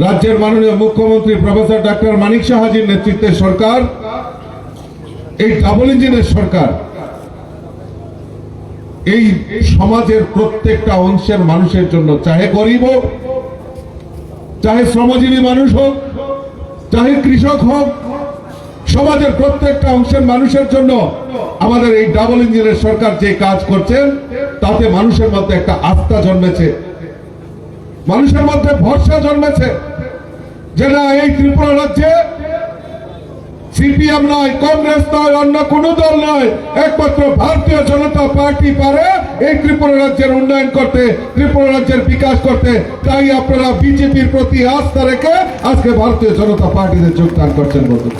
রাজ্যের মাননীয় মুখ্যমন্ত্রী প্রফেসর ডাক্তার মানিক সাহাজির নেতৃত্বে সরকার, এই ডাবল ইঞ্জিনের সরকার, এই সমাজের প্রত্যেকটা অংশের মানুষের জন্য চাহে গরিব হোক, চাহে শ্রমজীবী মানুষ হোক, চাহে কৃষক হোক, সমাজের প্রত্যেকটা অংশের মানুষের জন্য আমাদের এই ডাবল ইঞ্জিনের সরকার যে কাজ করছেন, তাতে মানুষের মধ্যে একটা আস্থা জন্মেছে। মানুষের মধ্যে ভরসা জন্মেছে যে না, এই ত্রিপুরা রাজ্যে সিপিএম নয়, কংগ্রেস নয়, অন্য কোন দল নয়, একমাত্র ভারতীয় জনতা পার্টি পারে এই ত্রিপুরা রাজ্যের উন্নয়ন করতে, ত্রিপুরা রাজ্যের বিকাশ করতে। তাই আপনারা বিজেপির প্রতি আস্থা রেখে আজকে ভারতীয় জনতা পার্টিতে যোগদান করছেন বন্ধু।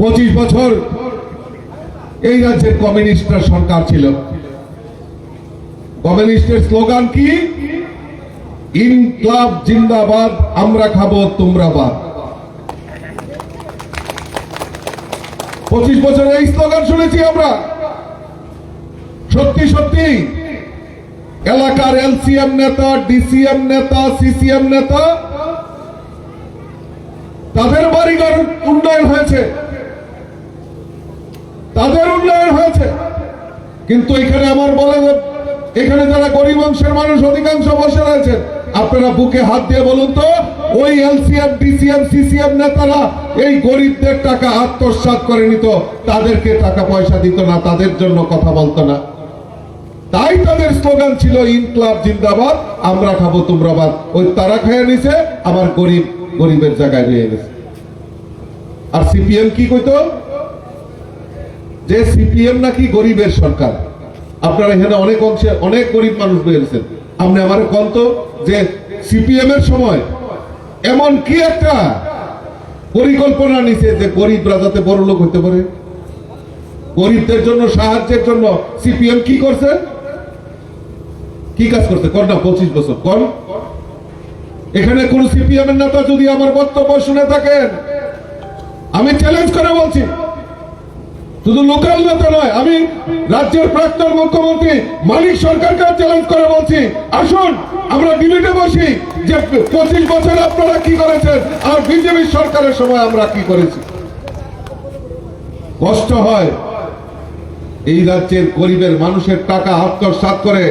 পঁচিশ বছর এই রাজ্যের কমিউনিস্টরা সরকার ছিল। কমিউনিস্টের স্লোগান কি? ইনক্লাব জিন্দাবাদ, আমরা খাব তোমরা বাদ। পঁচিশ বছর এই স্লোগান শুনেছি আমরা। সত্যি সত্যি। এলাকার এলসিএম নেতা, ডিসিএম নেতা, সিসিএম নেতা, তাদের বাড়িঘর উন্নয়ন হয়েছে। তাদের উন্নয়ন হয়েছে। কিন্তু এখানে আমার বলে এখানে যারা গরিব অংশের মানুষ অধিকাংশ বসে রয়েছেন, আপনারা বুকে হাত দিয়ে বলুন তো, ওই এলসিএম, ডিসিএম, সিসিএম নেতারা এই গরিবদের টাকা আত্মসাৎ করে নিত, তাদেরকে টাকা পয়সা দিত না, তাদের জন্য কথা বলতো না। তাই তাদের স্লোগান ছিল, ইনকলাব জিন্দাবাদ, আমরা খাব তোমরা বাদ ওই তারা খেয়ে নিছে, আবার গরিব গরিবের জায়গায় নিয়ে গেছে। আর সিপিএম কি কইতো? যে সিপিএম নাকি গরিবের সরকার। আপনারা এখানে অনেক অংশে অনেক গরিব মানুষ বেরিয়েছেন আপনি আমার কন্ত যে সিপিএম এর সময় এমন কি একটা পরিকল্পনা নিছে যে গরিবরা যাতে বড় লোক হতে পারে? গরিবদের জন্য, সাহায্যের জন্য সিপিএম কি করছে? কি কাজ করছে? কর না, পঁচিশ বছর। কর এখানে কোন সিপিএম এর নেতা যদি আমার বক্তব্য শুনে থাকেন, আমি চ্যালেঞ্জ করে বলছি শুধু লোকাল নেতা নয়, আমি রাজ্যের প্রাক্তন মুখ্যমন্ত্রী মালিক সরকারকে চ্যালেঞ্জ করে বলছি, আসুন, আমরা ডিবেটে বসি যে পঁচিশ বছর আপনারা কি করেছেন আর বিজেপি সরকারের সময় আমরা কি করেছি। কষ্ট হয় এই রাজ্যের গরিবের মানুষের টাকা আত্মসাৎ করে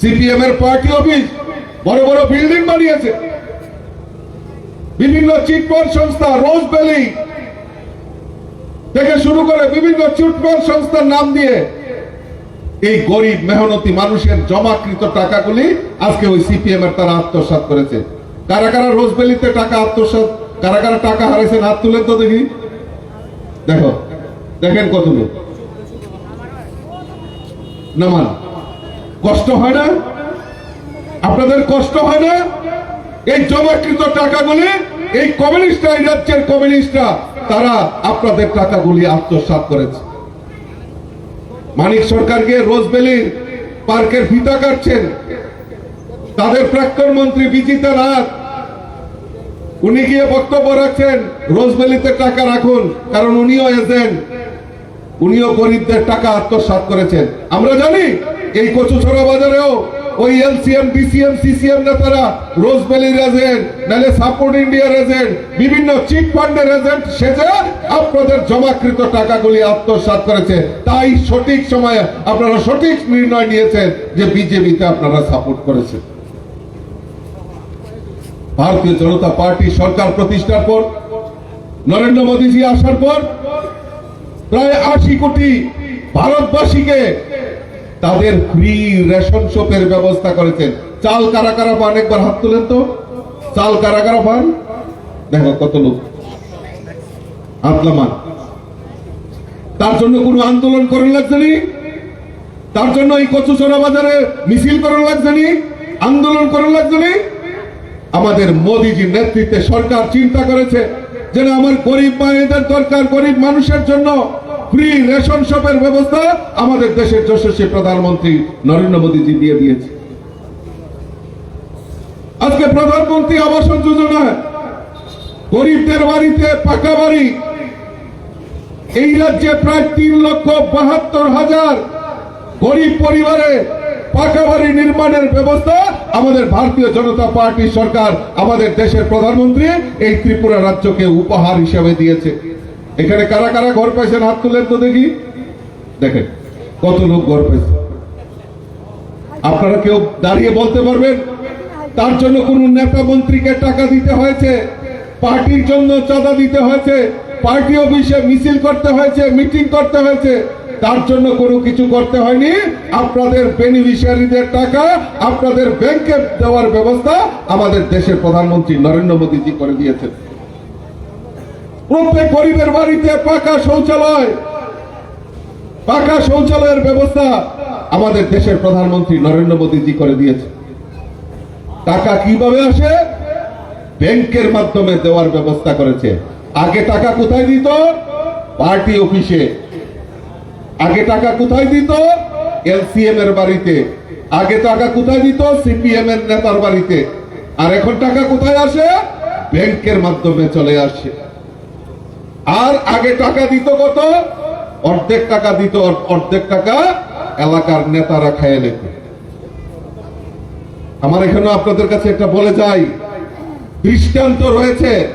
সিপিএম এর পার্টি অফিস বড় বড় বিল্ডিং বানিয়েছে। বিভিন্ন চিটফান্ড সংস্থা, রোজ ভ্যালি থেকে শুরু করে বিভিন্ন চিটফান্ড সংস্থার নাম দিয়ে এই গরিব মেহনতি মানুষের জমাকৃত টাকাগুলি আজকে ওই সিপিএম এর তারা আত্মসাৎ করেছে। কারা কারা রোজবেলিতে টাকা আত্মসাৎ, কারা কারা টাকা হারাইছেন হাত তুলেন তো দেখি। দেখো, দেখেন কত লোক নামান কষ্ট হয় না? আপনাদের কষ্ট হয় না? এই জমাকৃত টাকাগুলি এই কমিউনিস্ট এই রাজ্যের কমিউনিস্টরা তারা আপনাদের টাকাগুলি আত্মসাৎ করেছে। মানিক সরকার গিয়ে রোজবেলির পার্কের ফিতা কাটছেন। তাদের প্রাক্তন মন্ত্রী বিজিতা নাথ, উনি গিয়ে বক্তব্য রাখছেন, রোজবেলিতে টাকা রাখুন, কারণ উনিও এজেন্ট। উনিও গরিবদের টাকা আত্মসাৎ করেছেন। আমরা জানি, এই কচুছড়া বাজারেও ওই এলসিএম ডিসিএম সিসিএম নেতারা রোজবেলির এজেন্ট নাহলে সাপোর্ট ইন্ডিয়ার এজেন্ট বিভিন্ন চিট ফান্ডের এজেন্ট সেজে আপনাদের জমাকৃত টাকাগুলি আত্মসাৎ করেছে। তাই সঠিক সময়ে আপনারা সঠিক নির্ণয় নিয়েছেন যে বিজেপিতে আপনারা সাপোর্ট করেছেন। ভারতীয় জনতা পার্টি সরকার প্রতিষ্ঠার পর, নরেন্দ্র মোদীজি আসার পর, প্রায় আশি কোটি ভারতবাসীকে তাদের ফ্রি রেশন শপের ব্যবস্থা করেছেন। চাল কারা কারা পান? একবার হাত তুলেন তো। চাল কারা কারা পান? দেখো কত লোক। হাতলামান তার জন্য কোনো আন্দোলন করেন লাগছে নি? তার জন্য এই কচুচড়া বাজারে মিছিল করেন লাগছে নি? আন্দোলন করেন লাগছে নি? আমাদের মোদীজির নেতৃত্বে সরকার চিন্তা করেছে যেন আমার গরিব মায়েদের দরকার, গরিব মানুষের জন্য ফ্রি রেশন শপের ব্যবস্থা আমাদের দেশের যশস্বী প্রধানমন্ত্রী নরেন্দ্র মোদীজি দিয়ে দিয়েছে। আজকে প্রধানমন্ত্রী আবাস যোজনা গরিবদের বাড়িতে পাকা বাড়ি। এই রাজ্যে প্রায় তিন লক্ষ বাহাত্তর হাজার গরিব পরিবারে পাকা বাড়ি নির্মাণের ব্যবস্থা আমাদের ভারতীয় জনতা পার্টি সরকার, আমাদের দেশের প্রধানমন্ত্রী এই ত্রিপুরা রাজ্যকে উপহার হিসেবে দিয়েছে। এখানে কারা কারা ঘর পাইছেন হাত তুলেন তো দেখি। দেখেন, কত লোক ঘর পাইছে। আপনারা কেউ দাঁড়িয়ে বলতে পারবেন? তার জন্য কোন নেতা মন্ত্রীকে টাকা দিতে হয়েছে, পার্টির জন্য চাঁদা দিতে হয়েছে, পার্টি অফিসে মিছিল করতে হয়েছে, মিটিং করতে হয়েছে, তার জন্য কোনো কিছু করতে হয়নি। আপনাদের বেনিফিশিয়ারিদের টাকা, আপনাদের ব্যাংকে দেওয়ার ব্যবস্থা আমাদের দেশের প্রধানমন্ত্রী নরেন্দ্র মোদীজি করে দিয়েছেন। প্রত্যেক গরিবের বাড়িতে পাকা শৌচালয়। পাকা শৌচালয়ের ব্যবস্থা আমাদের দেশের প্রধানমন্ত্রী নরেন্দ্র মোদীজি করে দিয়েছে টাকা কীভাবে আসে? ব্যাংকের মাধ্যমে দেওয়ার ব্যবস্থা করেছে। আগে টাকা কোথায় দিত? পার্টি অফিসে। আগে টাকা কোথায় দিত? এলসিএম এর বাড়িতে। আগে টাকা কোথায় দিত? সিপিএম এর নেতার বাড়িতে। আর এখন টাকা কোথায় আসে? ব্যাংকের মাধ্যমে চলে আসে। আর আগে টাকা দিত কত? অর্ধেক টাকা দিত অর্ধেক টাকা এলাকার নেতারা খাইয়ে নিত। আমার এখানে আপনাদের কাছে একটা বলে যাই। দৃষ্টান্ত রয়েছে।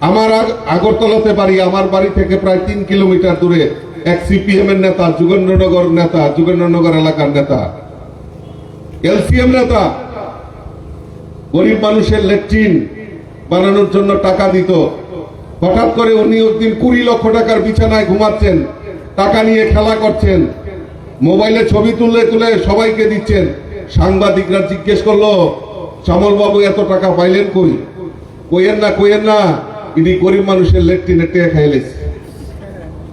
আমার আগ- আগরতলাতে বাড়ি, আমার বাড়ি থেকে প্রায় তিন কিলোমিটার দূরে এক সিপিএম এর নেতা, যুগেন্দ্রনগর নেতা, যুগেন্দ্রনগর এলাকার নেতা, এলসিএম নেতা, গরিব মানুষের লেট্রিন বানানোর জন্য টাকা দিত। হঠাৎ করে উনি দিন কুড়ি লক্ষ টাকার বিছানায় ঘুমাচ্ছেন, টাকা নিয়ে খেলা করছেন, মোবাইলে ছবি তুলে তুলে সবাইকে দিচ্ছেন। সাংবাদিকরা জিজ্ঞেস করল শ্যামল বাবু এত টাকা পাইলেন কই? কইয়েন না কইয়েন না, ইনি গরিব মানুষের লেট্রিনে টেয়ে খাইলেছে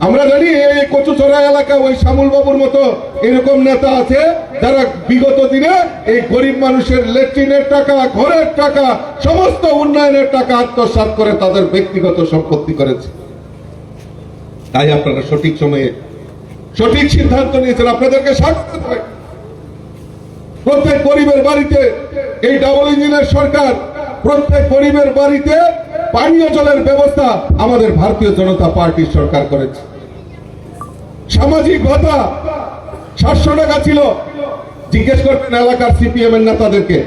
আমরা জানি এই কচুচড়া এলাকা ওই শ্যামল বাবুর মতো এরকম নেতা আছে যারা বিগত দিনে এই গরিব মানুষের লেট্রিনের টাকা, ঘরের টাকা, সমস্ত উন্নয়নের টাকা আত্মসাৎ করে তাদের ব্যক্তিগত সম্পত্তি করেছে। তাই আপনারা সঠিক সময়ে সঠিক সিদ্ধান্ত নিয়েছেন। আপনাদেরকে স্বাগত। প্রত্যেক গরিবের বাড়িতে এই ডাবল ইঞ্জিনের সরকার, প্রত্যেক গরিবের বাড়িতে পানীয় জলের ব্যবস্থা আমাদের ভারতীয় জনতা পার্টির সরকার করেছে। সামাজিক ভাতা সাতশো টাকা ছিল। জিজ্ঞেস করবেন এলাকার সিপিএম এর নেতাদেরকে।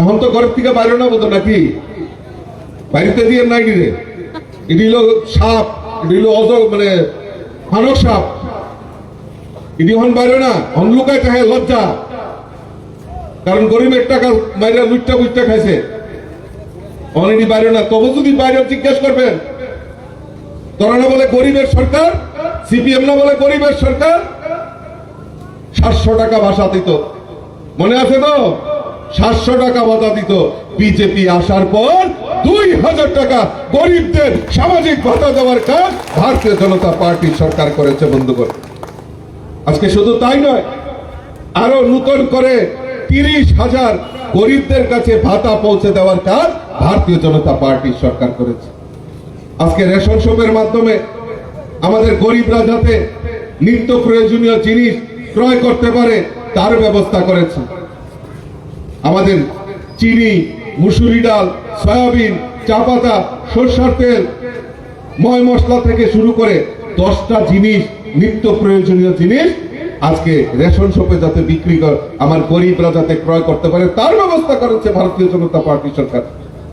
এখন তো ঘরের থেকে বাইরে না বোধ নাকি? বাড়িতে দিয়ে নাই রে। এটি হলো সাপ, এটি হলো অজ মানে মানব সাপ। এটি হন বাইরে না হন লুকায় থাকে, লজ্জা। কারণ গরিবের টাকা বাইরে লুটটা বুঝটা খাইছে। অলরেডি বাইরে না। তবু যদি বাইরে জিজ্ঞেস করবেন, তোরা বলে গরিবের সরকার সিপিএম না বলে গরিবের সরকার? সাতশো টাকা ভাষা দিত। মনে আছে তো? সাতশো টাকা ভাতা দিত। বিজেপি আসার পর দুই হাজার টাকা গরিবদের সামাজিক ভাতা দেওয়ার কাজ ভারতীয় জনতা পার্টির সরকার করেছে বন্ধুগণ আজকে শুধু তাই নয়, আরও নূতন করে তিরিশ হাজার গরিবদের কাছে ভাতা পৌঁছে দেওয়ার কাজ ভারতীয় জনতা পার্টির সরকার করেছে। আজকে রেশন শপের মাধ্যমে আমাদের গরিবরা যাতে নিত্য প্রয়োজনীয় জিনিস ক্রয় করতে পারে, তার ব্যবস্থা করেছে। আমাদের চিনি, মুসুরি ডাল, সয়াবিন, চা পাতা, সরষার তেল, ময় মশলা থেকে শুরু করে দশটা জিনিস, নিত্য প্রয়োজনীয় জিনিস আজকে রেশন শপে যাতে বিক্রি কর আমার গরিবরা যাতে ক্রয় করতে পারে, তার ব্যবস্থা করেছে ভারতীয় জনতা পার্টি সরকার।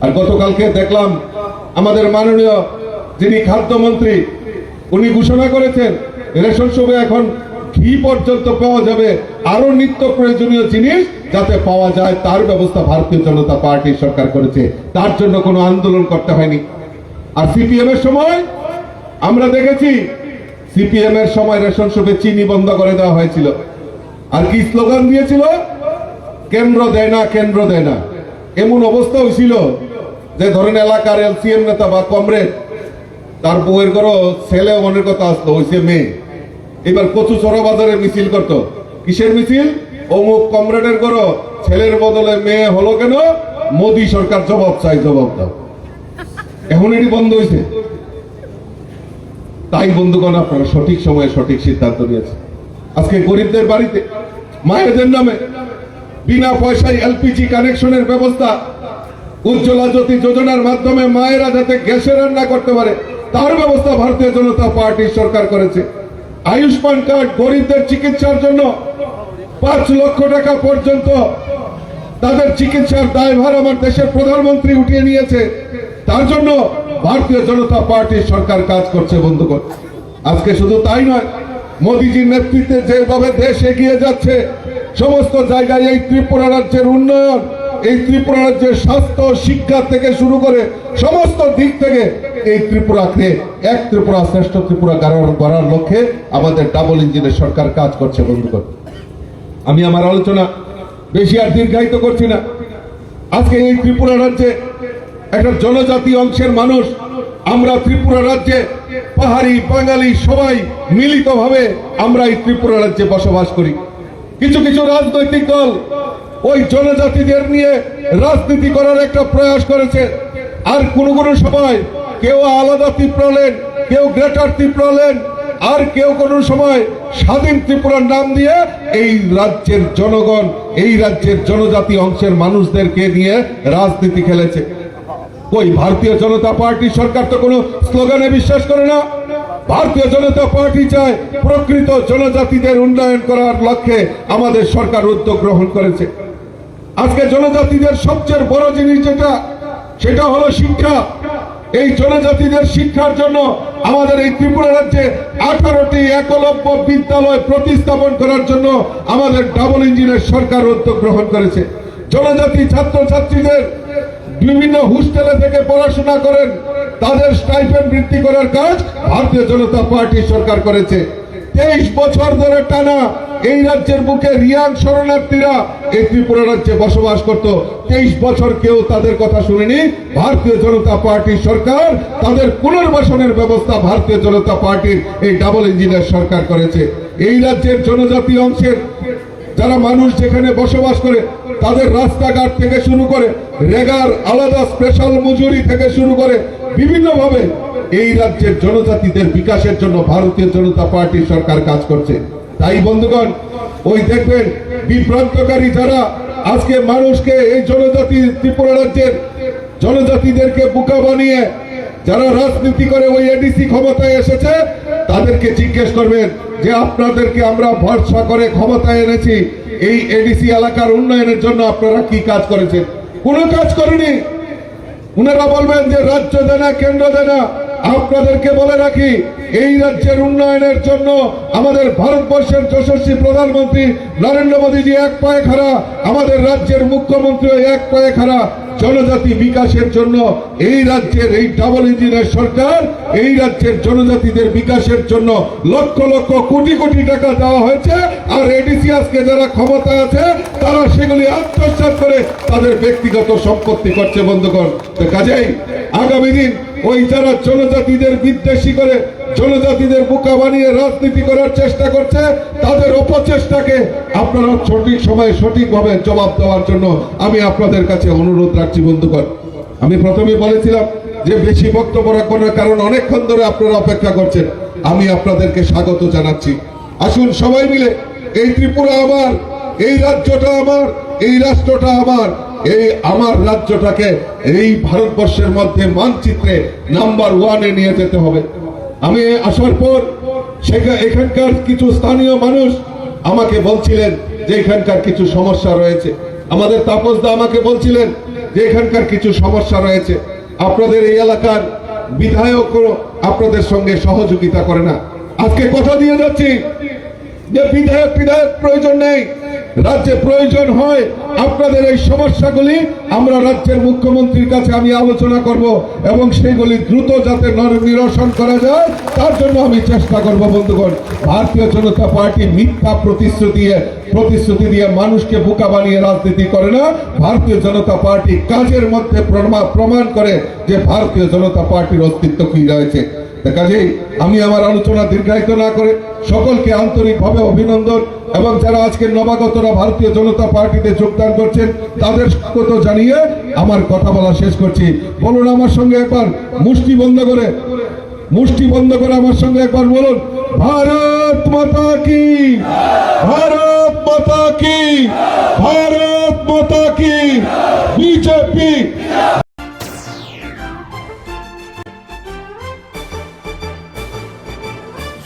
আর গতকালকে দেখলাম আমাদের মাননীয় যিনি খাদ্যমন্ত্রী উনি ঘোষণা করেছেন, রেশন শপে এখন ঘি পর্যন্ত পাওয়া যাবে। আরও নিত্য প্রয়োজনীয় জিনিস যাতে পাওয়া যায়, তার ব্যবস্থা ভারতীয় জনতা পার্টি সরকার করেছে। তার জন্য কোনো আন্দোলন করতে হয়নি। আর সিপিএম এর সময় আমরা দেখেছি, সিপিএম এর সময় রেশন শপে চিনি বন্ধ করে দেওয়া হয়েছিল। আর কি স্লোগান দিয়েছিল? কেন্দ্র দেয় না, কেন্দ্র দেয় না। এমন অবস্থা হয়েছিল যে ধরেন এলাকার এলসিএম নেতা বা কমরেড তার বউয়ের ঘর ছেলে মনের কথা আসতো হয়েছে মেয়ে। এবার কচু চড়া বাজারে মিছিল করত। কিসের মিছিল? অমুক কমরেডের ঘর ছেলের বদলে মেয়ে হলো কেন? মোদী সরকার জবাব চাই, জবাব দাও। এখন এটি বন্ধ হয়েছে। তাই বন্ধুগণ, আপনারা সঠিক সময়ে সঠিক সিদ্ধান্ত নিয়েছে আজকে গরিবদের বাড়িতে, মায়েদের নামে, বিনা পয়সায় এলপিজি কানেকশনের ব্যবস্থা, উজ্জ্বলা জ্যোতি যোজনার মাধ্যমে মায়েরা যাতে গ্যাসে রান্না করতে পারে তার ব্যবস্থা ভারতীয় জনতা পার্টির সরকার করেছে। আয়ুষ্মান কার্ড গরিবদের চিকিৎসার জন্য পাঁচ লক্ষ টাকা পর্যন্ত তাদের চিকিৎসার দায়ভার আমার দেশের প্রধানমন্ত্রী উঠিয়ে নিয়েছে। তার জন্য ভারতীয় জনতা পার্টির সরকার কাজ করছে বন্ধুগণ। আজকে শুধু তাই নয়, মোদীজির নেতৃত্বে যেভাবে দেশ এগিয়ে যাচ্ছে, সমস্ত জায়গায় এই ত্রিপুরা রাজ্যের উন্নয়ন এই ত্রিপুরা রাজ্যের স্বাস্থ্য, শিক্ষা থেকে শুরু করে সমস্ত দিক থেকে এই ত্রিপুরাকে এক ত্রিপুরা, শ্রেষ্ঠ ত্রিপুরা গড়ার লক্ষ্যে আমাদের ডাবল ইঞ্জিনের সরকার কাজ করছে বন্ধুগণ আমি আমার আলোচনা বেশি আর দীর্ঘায়িত করছি না। আজকে এই ত্রিপুরা রাজ্যে একটা জনজাতি অংশের মানুষ, আমরা ত্রিপুরা রাজ্যে পাহাড়ি, বাঙালি সবাই মিলিতভাবে আমরা এই ত্রিপুরা রাজ্যে বসবাস করি। কিছু কিছু রাজনৈতিক দল ওই জনজাতিদের নিয়ে রাজনীতি করার একটা প্রয়াস করেছে। আর কোন কোন সময় কেউ আলাদা ত্রিপুরালেন কেউ গ্রেটার ত্রিপুরালেন আর কেউ কোনো সময় স্বাধীন ত্রিপুরার নাম দিয়ে এই রাজ্যের জনগণ, এই রাজ্যের জনজাতি অংশের মানুষদেরকে নিয়ে রাজনীতি খেলেছে। ওই ভারতীয় জনতা পার্টি সরকার তো কোনো স্লোগানে বিশ্বাস করে না। ভারতীয় জনতা পার্টি চায় প্রকৃত জনজাতিদের উন্নয়ন করার লক্ষ্যে আমাদের সরকার উদ্যোগ গ্রহণ করেছে। আজকে জনজাতিদের সবচেয়ে বড় জিনিস যেটা, সেটা হলো শিক্ষা। এই জনজাতিদের শিক্ষার জন্য আমাদের এই ত্রিপুরা রাজ্যে আঠারোটি একলব্য বিদ্যালয় প্রতিস্থাপন করার জন্য আমাদের ডাবল ইঞ্জিনের সরকার উদ্যোগ গ্রহণ করেছে। জনজাতি ছাত্রছাত্রীদের বিভিন্ন হোস্টেলে থেকে পড়াশোনা করেন, তাদের স্টাইপেন্ড বৃদ্ধি করার কাজ ভারতীয় জনতা পার্টি সরকার করেছে। তেইশ বছর ধরে টানা এই রাজ্যের বুকে রিয়াং শরণার্থীরা এই ত্রিপুরা রাজ্যে বসবাস করত। তেইশ বছর কেউ তাদের কথা শুনেনি। ভারতীয় জনতা পার্টির সরকার তাদের পুনর্বাসনের ব্যবস্থা ভারতীয় জনতা পার্টির এই ডাবল ইঞ্জিনের সরকার করেছে। এই রাজ্যের জনজাতি অংশের যারা মানুষ যেখানে বসবাস করে, তাদের রাস্তাঘাট থেকে শুরু করে, রেগার আলাদা স্পেশাল মজুরি থেকে শুরু করে, বিভিন্নভাবে এই রাজ্যের জনজাতিদের বিকাশের জন্য ভারতীয় জনতা পার্টির সরকার কাজ করছে। তাই বন্ধুগণ, ওই দেখবেন বিভ্রান্তকারী যারা আজকে মানুষকে এই জনজাতি, ত্রিপুরা রাজ্যের জনজাতিদেরকে বোকা বানিয়ে যারা রাজনীতি করে ওই এডিসি ক্ষমতায় এসেছে, তাদেরকে জিজ্ঞেস করবেন যে আপনাদেরকে আমরা ভরসা করে ক্ষমতায় এনেছি। এই এডিসি এলাকার উন্নয়নের জন্য আপনারা কি কাজ করেছেন? কোনো কাজ করেনি। উনারা বলবেন যে রাজ্য দেনা, কেন্দ্র দেনা আপনাদেরকে বলে রাখি, এই রাজ্যের উন্নয়নের জন্য আমাদের ভারতবর্ষের যশস্বী প্রধানমন্ত্রী নরেন্দ্র মোদীজি এক পায়ে খাড়া, আমাদের রাজ্যের মুখ্যমন্ত্রী এক পায়ে খাড়া জনজাতি বিকাশের জন্য এই রাজ্যের, এই ডাবল ইঞ্জিনের সরকার এই রাজ্যের জনজাতিদের বিকাশের জন্য লক্ষ লক্ষ কোটি কোটি টাকা দেওয়া হয়েছে। আর এডিসি আজকে যারা ক্ষমতা আছে, তারা সেগুলি আত্মসাৎ করে তাদের ব্যক্তিগত সম্পত্তি করছে বন্ধুগণ। তো কাজেই আগামী দিন ওই যারা জনজাতিদের বিদ্বেষী করে, জনজাতিদের বোকা বানিয়ে রাজনীতি করার চেষ্টা করছে, তাদের অপচেষ্টাকে আপনারা সঠিক সময়ে সঠিকভাবে জবাব দেওয়ার জন্য আমি আপনাদের কাছে অনুরোধ রাখছি, বন্ধুগণ। আমি প্রথমে বলেছিলাম যে বেশি বক্তব্য রাখব না, কারণ অনেকক্ষণ ধরে আপনারা অপেক্ষা করছেন। আমি আপনাদেরকে স্বাগত জানাচ্ছি। আসুন সবাই মিলে, এই ত্রিপুরা আমার, এই রাজ্যটা আমার, এই রাষ্ট্রটা আমার এই আমার রাজ্যটাকে এই ভারতবর্ষের মধ্যে মানচিত্রে নাম্বার ওয়ানে নিয়ে যেতে হবে। আমি আসার পর এখানকার কিছু স্থানীয় মানুষ আমাকে বলছিলেন যে এখানকার কিছু সমস্যা রয়েছে। আমাদের তাপসদা আমাকে বলছিলেন যে এখানকার কিছু সমস্যা রয়েছে। আপনাদের এই এলাকার বিধায়কও আপনাদের সঙ্গে সহযোগিতা করে না। আজকে কথা দিয়ে যাচ্ছি যে বিধায়ক বিধায়ক প্রয়োজন নেই। রাজ্যে প্রয়োজন হয় আপনাদের এই সমস্যাগুলি, আমরা রাজ্যের মুখ্যমন্ত্রীর কাছে আমি আলোচনা করব এবং সেগুলি দ্রুত যাতে নর- নিরসন করা যায়, তার জন্য আমি চেষ্টা করব বন্ধুগণ। ভারতীয় জনতা পার্টি মিথ্যা প্রতিশ্রুতি প্রতিশ্রুতি দিয়ে মানুষকে বোকা বানিয়ে রাজনীতি করে না। ভারতীয় জনতা পার্টি কাজের মধ্যে প্রমা- প্রমাণ করে যে ভারতীয় জনতা পার্টির অস্তিত্ব কি রয়েছে। কাজেই আমি আমার আলোচনা দীর্ঘায়িত না করে সকলকে আন্তরিকভাবে অভিনন্দন এবং যারা আজকে নবাগতরা ভারতীয় জনতা পার্টিতে যোগদান করছেন, তাদের স্বাগত জানিয়ে আমার কথা বলা শেষ করছি। বলুন আমার সঙ্গে একবার, মুষ্টি বন্ধ করে। মুষ্টি বন্ধ করে আমার সঙ্গে একবার বলুন, ভারত মাতা কি? ভারত